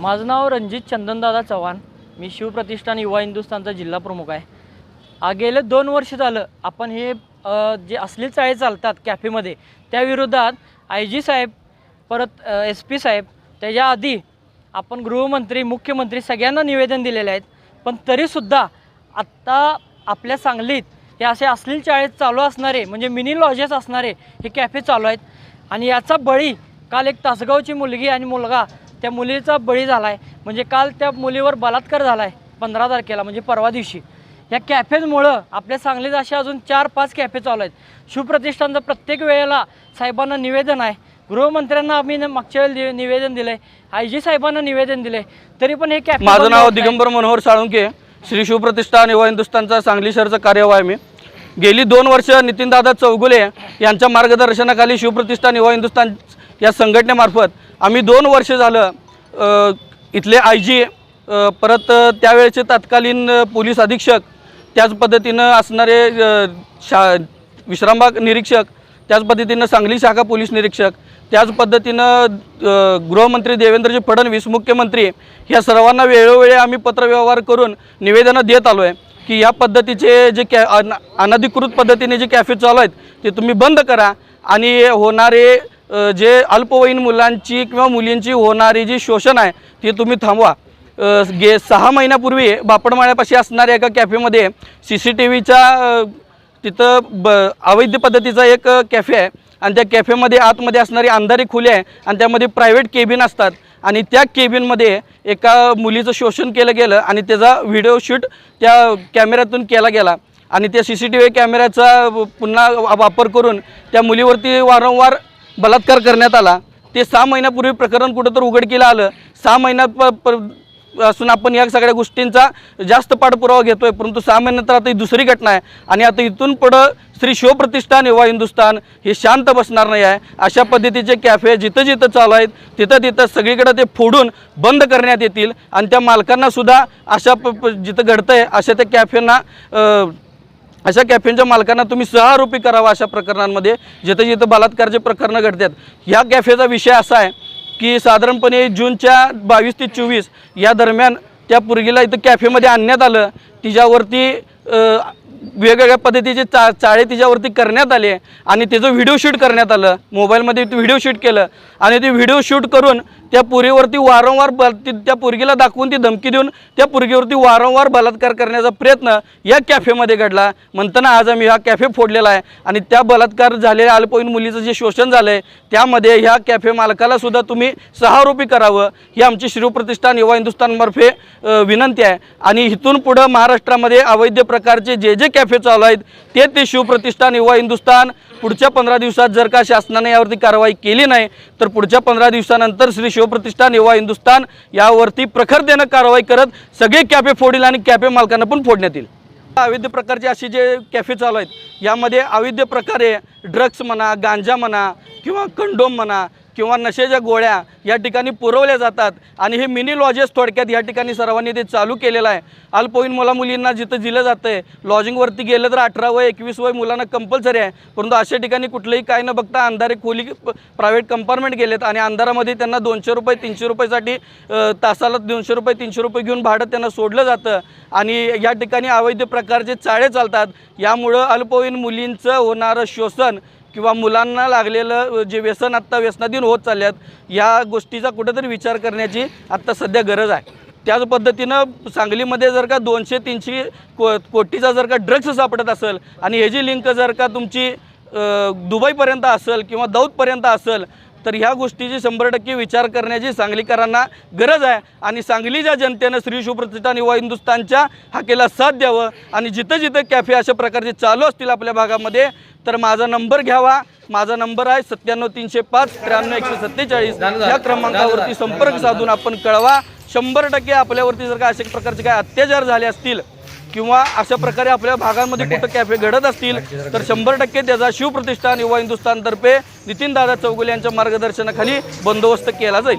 माझं नाव रणजित चंदनदादा चव्हाण. मी शिवप्रतिष्ठान युवा हिंदुस्थानचा जिल्हा प्रमुख आहे. आ, गेले दोन वर्ष झालं आपण हे जे असली चाळे चालतात कॅफेमध्ये त्या विरोधात आय जी साहेब परत एस पी साहेब त्याच्या आधी आपण गृहमंत्री मुख्यमंत्री सगळ्यांना निवेदन दिलेले आहेत. पण तरीसुद्धा आत्ता आपल्या सांगलीत हे असे अश्लील चाळीत चालू असणारे म्हणजे मिनी लॉजेस असणारे हे कॅफे चालू आहेत. आणि याचा बळी काल एक तासगावची मुलगी आणि मुलगा त्या मुलीचा बळी झाला आहे म्हणजे काल त्या मुलीवर बलात्कार झाला आहे पंधरा तारखेला म्हणजे परवा दिवशी. या कॅफेजमुळं आपल्या सांगलीत असे अजून चार पाच कॅफे चालू आहेत. शिवप्रतिष्ठानचं प्रत्येक वेळेला साहेबांना निवेदन आहे. गृहमंत्र्यांना आम्ही न- मागच्या वेळेला निवेदन दिलं आहे आय जी साहेबांना निवेदन दिलं आहे तरी पण हे कॅफे माझं नाव. दिगंबर मनोहर साळुंके श्री शिवप्रतिष्ठान युवा हिंदुस्थानचा सांगली शहरचा कार्यवाह आहे मी. गेली दोन वर्ष नितीनदादा चौगुले यांच्या मार्गदर्शनाखाली शिवप्रतिष्ठान युवा हिंदुस्थान या संघटनेमार्फत आम्ही दोन वर्ष झालं इथले आय जी परत त्यावेळेचे तत्कालीन पोलीस अधीक्षक त्याच पद्धतीनं असणारे शा विश्रामबाग निरीक्षक त्याच पद्धतीनं सांगली शाखा पोलीस निरीक्षक त्याच पद्धतीनं गृहमंत्री देवेंद्रजी फडणवीस मुख्यमंत्री ह्या सर्वांना वेळोवेळी आम्ही पत्रव्यवहार करून निवेदनं देत आलो आहे की या पद्धतीचे जे कॅ अन अनधिकृत पद्धतीने जे कॅफे चालू आहेत ते तुम्ही बंद करा आणि होणारे जे अल्पवयीन मुलांची किंवा मुलींची होणारी जी शोषण आहे ती तुम्ही थांबवा. गे सहा महिन्यापूर्वी बापडमाळ्यापाशी असणाऱ्या एका कॅफेमध्ये सी सी टी व्हीच्या तिथं ब अवैध पद्धतीचा एक कॅफे आहे. आणि त्या कॅफेमध्ये आतमध्ये असणारी अंधारी खुली आहे आणि त्यामध्ये प्रायव्हेट केबिन असतात. आणि त्या केबिनमध्ये एका मुलीचं शोषण केलं गेलं आणि त्याचा व्हिडिओ शूट त्या कॅमेऱ्यातून केला गेला. आणि त्या सी सी टी व्ही कॅमेऱ्याचा पुन्हा वापर करून त्या मुलीवरती वारंवार बलात्कार करण्यात आला. ते सहा महिन्यापूर्वी प्रकरण कुठं तर उघडकीला आलं. सहा महिन्यात प असून आपण या सगळ्या गोष्टींचा जास्त पाठपुरावा घेतोय. परंतु सहा महिन्यानंतर आता ही दुसरी घटना आहे. आणि आता इथून पुढं श्री शिवप्रतिष्ठान युवा हिंदुस्थान हे शांत बसणार नाही आहे. अशा पद्धतीचे कॅफे जिथं जिथं चालू आहेत तिथं तिथं सगळीकडे ते फोडून बंद करण्यात येतील. आणि त्या मालकांनासुद्धा अशा प प- जिथं आहे अशा त्या कॅफेंना अशा कॅफेंच्या मालकांना तुम्ही सहारोपी करावा अशा प्रकरणांमध्ये जिथं जिथं बलात्कारचे प्रकरणं घडतात. ह्या कॅफेचा विषय असा आहे की साधारणपणे जूनच्या बावीस ते चोवीस या दरम्यान त्या पुरगीला इथं कॅफेमध्ये आणण्यात आलं. तिच्यावरती वेगवेगळ्या पद्धतीचे चा चाळे तिच्यावरती करण्यात आले आणि त्याचं व्हिडिओ शूट करण्यात आलं. मोबाईलमध्ये ते व्हिडिओ शूट केलं आणि ते व्हिडिओ शूट करून त्या पुरीवरती वारंवार बल ती- त्या पुरगीला दाखवून ती धमकी देऊन त्या पुरगीवरती वारंवार बलात्कार करण्याचा प्रयत्न या कॅफेमध्ये घडला. म्हणताना आज आम्ही हा कॅफे फोडलेला आहे आणि त्या बलात्कार झालेल्या अल्पवयीन मुलीचं जे शोषण झालं आहे त्यामध्ये ह्या कॅफे मालकालासुद्धा तुम्ही सहारोपी करावं. ही आमची शिवप्रतिष्ठान युवा हिंदुस्थानमार्फे विनंती आहे. आणि इथून पुढं महाराष्ट्रामध्ये अवैध प्रकारचे जे जे कॅफे चालू आहेत. ते ते शिवप्रतिष्ठान युवा हिंदुस्थान पुढच्या पंधरा दिवसात जर का शासनाने यावरती कारवाई केली नाही तर पुढच्या पंधरा दिवसानंतर श्री शिवप्रतिष्ठान युवा हिंदुस्थान यावरती प्रखरतेनं कारवाई करत सगळे कॅफे फोडील आणि कॅफे मालकांना पण फोडण्यात येईल. अवैध प्रकारचे असे जे कॅफे चालू आहेत यामध्ये अवैध प्रकारे ड्रग्स म्हणा गांजा म्हणा किंवा कंडोम म्हणा किंवा नशेच्या गोळ्या या ठिकाणी पुरवल्या जातात आणि हे मिनी लॉजेस थोडक्यात या ठिकाणी सर्वांनी ते चालू केलेलं आहे. अल्पवयीन मुला मुलींना जिथं दिलं जातं आहे लॉजिंगवरती गेलं तर अठरा वय एकवीस वय मुलांना कंपल्सरी आहे. परंतु अशा ठिकाणी कुठलंही काय न बघता अंधारे खोली प्रायव्हेट कंपार्टमेंट गेलेत आणि अंधारामध्ये त्यांना दोनशे रुपये तीनशे रुपयेसाठी तासाला दोनशे रुपये तीनशे रुपये घेऊन भाडं त्यांना सोडलं जातं. आणि या ठिकाणी अवैध प्रकारचे चाळे चालतात. यामुळं अल्पवयीन मुलींचं होणारं शोषण किंवा मुलांना लागलेलं जे व्यसन आत्ता व्यसनाधीन होत चालल्यात या गोष्टीचा कुठेतरी विचार करण्याची आत्ता सध्या गरज आहे. त्याच पद्धतीनं सांगलीमध्ये जर का दोनशे तीनशे को कोटीचा जर का ड्रग्स सापडत असेल आणि ह्याची लिंक जर का तुमची दुबईपर्यंत असेल किंवा दौदपर्यंत असेल तर ह्या गोष्टीची शंभर टक्के विचार करण्याची सांगलीकरांना गरज आहे. आणि सांगलीच्या जनतेनं श्री शिवप्रतिष्ठान युवा हिंदुस्थानच्या हाकेला साथ द्यावं आणि जिथं जिथं कॅफे अशा प्रकारचे चालू असतील आपल्या भागामध्ये तर माझा नंबर घ्यावा. माझा नंबर आहे सत्त्याण्णव तीनशे पाच त्र्याण्णव एकशे सत्तेचाळीस. या क्रमांकावरती संपर्क साधून आपण कळवा. शंभर टक्के आपल्यावरती जर का अशा प्रकारचे काय अत्याचार झाले असतील किंवा अशा प्रकारे आपल्या भागांमध्ये कुठं कॅफे घडत असतील तर शंभर टक्के त्याचा शिवप्रतिष्ठान युवा हिंदुस्थानतर्फे नितीनदादा चौगुले यांच्या मार्गदर्शनाखाली बंदोबस्त केला जाईल.